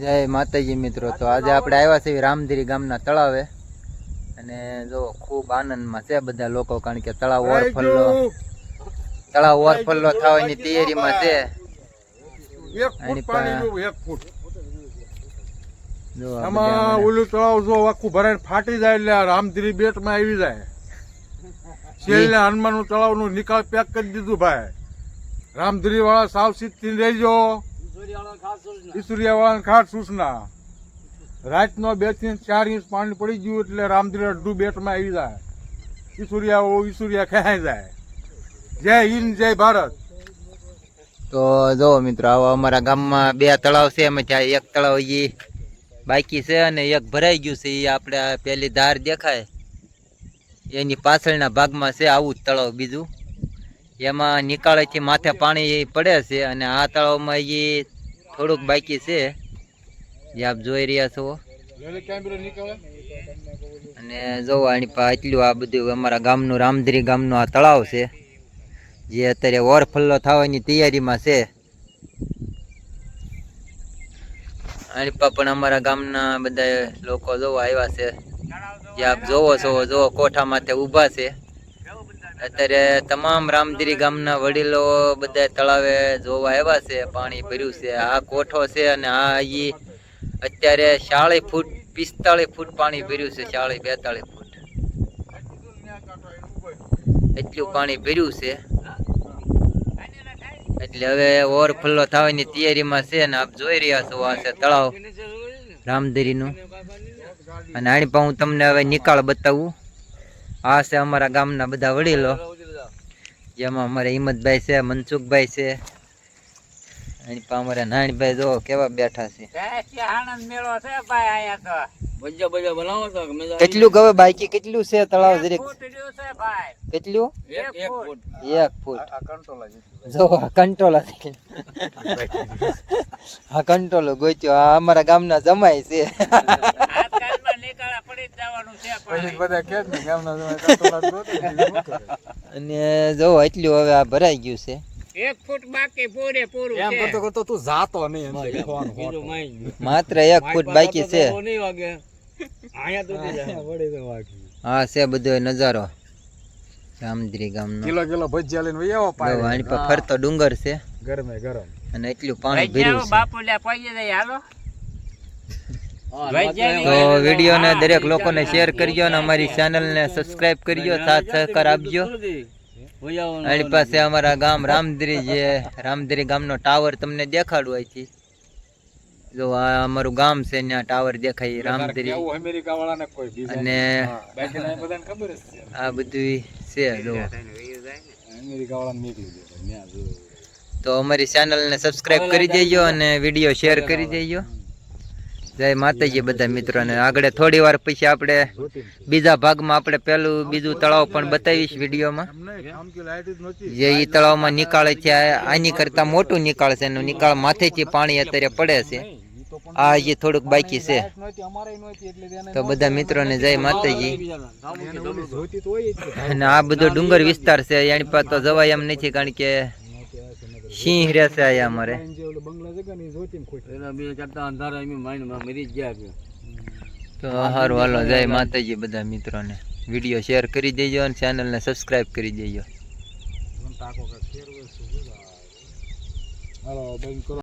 જય માતાજી મિત્રો તો આજે આપણે આવ્યા છીએ રામધીરી ગામના તળાવે. અને જો ખૂબ આનંદમાં છે બધા લોકો કારણ કે તળાવ ઓરફલ્લો તળાવ ઓરફલ્લો થવાની તૈયારીમાં છે. આમાં ઓલું તળાવ જો આખું ભરાઈને ફાટી જાય એટલે રામધીરી બેટમાં આવી જાય. છેલ્લે હનુમાનનું તળાવનું નિકાલ પેક કરી દીધું ભાઈ. રામધીરી વાળા સાવચેત રહેજો. ઈસુરિયા વાળા ખાસ સૂચના રાતનો બેથી ચાર ઇંચ પાણી પડી ગયું એટલે રામધીરી અડધું બેટમાં આવી જાય. ઈસુરિયા ઓ ઈસુરિયા ખેંચાઈ જાય. જય હિન્દ જય ભારત. તો જો મિત્રો આવા અમારા ગામમાં બે તળાવ છે અમે ત્યાં એક તળાવ એ બાકી છે અને એક ભરાઈ ગયું છે એ આપણે પેલી ધાર દેખાય. એની પાછળના ભાગમાં છે આવું જ તળાવ બીજું. એમાં નિકાળેથી માથે પાણી પડે છે અને આ તળાવમાં એ થોડુંક બાકી છે. જે આપ જોઈ રહ્યા છો. અને જો આની એટલું આ બધું અમારા ગામનું રામધરી ગામનું આ તળાવ છે, જે અત્યારે ઓરફલ્લો થવાની તૈયારીમાં છે. આની પા પણ અમારા ગામના બધા લોકો જોવા આવ્યા છે. જે આપ જોવો છો, જોવો કોઠા માથે ઊભા છે. અત્યારે તમામ રામદીરી ગામના વડીલો બધા તળાવે જોવા આવ્યા છે, પાણી ભર્યું છે. આ કોઠો છે અને આ ઈ અત્યારે ચાળીસ ફૂટ, પિસ્તાળીસ ફૂટ પાણી ભર્યું છે, ચાળીસ, બેતાળીસ ફૂટ. એટલું પાણી ભર્યું છે. એટલે હવે ઓવરફ્લો થવાની તૈયારીમાં છે અને આપ જોઈ રહ્યા છો આ છે તળાવ રામદીરીનું અને આની પણ હું તમને હવે નિકાળ બતાવું. આ છે અમારા ગામના બધા વડીલો. જેમાં અમારા હિંમતભાઈ છે મનસુખભાઈ છે. એની પા અમારા નાનીભાઈ જો કેવા બેઠા છે. કેટલું ગવે બાઈકી કેટલું છે તળાવ જરીક? કેટલું? એક ફૂટ. જો કંટ્રોલ કંટોલા છે. આ કંટોલો ગોત્યો આ અમારા ગામના જમાય છે. અને જો એટલું હવે આ ભરાઈ ગયું છે. એક ફૂટ બાકી પૂરે પૂરું એમ કરતો કરતો તું જાતો નહીં. માત્ર એક ફૂટ બાકી છે. હા. છે બધો નજારો. રામદ્રી ગામનો. કિલો કિલો ભજીયા લઈને વહી આવો વાણી પર ફરતો ડુંગર છે. ગરમે ગરમ. અને એટલું પાણી ભર્યું છે. બાપુ લે પૈયે જાય હાલો. તો વિડીયોને દરેક લોકોને શેર કરજો અને અમારી ચેનલને સબસ્ક્રાઇબ કરજો સાથ સહકાર આપજો. આની પાસે અમારા ગામ રામધરી જે રામધરી ગામનો ટાવર તમને દેખાડું અહીંથી જો આ અમારું ગામ છે ત્યાં ટાવર દેખાય બીજા અને બાકીના બધાને ખબર જ છે. આ બધું છે જો. તો અમારી ચેનલને સબસ્ક્રાઇબ કરી દેજો અને વીડિયો શેર કરી દેજો. જય માતાજી બધા મિત્રોને. આગળ થોડી વાર પછી આપણે બીજા ભાગમાં આપણે પેલું બીજું તળાવ પણ બતાવીશ વિડીયોમાં. જ એ તળાવમાં નિકાળે છે, આની કરતા મોટું નિકાળ છે, એનું નિકાળ માથેથી પાણી અત્યારે પડે છે. આ હજી થોડુંક બાકી છે. તો બધા મિત્રોને જય માતાજી. અને આ બધો ડુંગર વિસ્તાર છે, એની પાસે તો જવાય એમ નથી, કારણ કે સિંહ રહેશે અહીંયા અમારે? બે ઓલું બંગલા જગ્યા ને ઈ મરી ગયા છે. તો આહાર હાલો જય માતાજી બધા મિત્રોને. વીડિયો શેર કરી દેજો અને ચેનલને સબસ્ક્રાઇબ કરી દેજો. છે? હાલો બંધ કરો.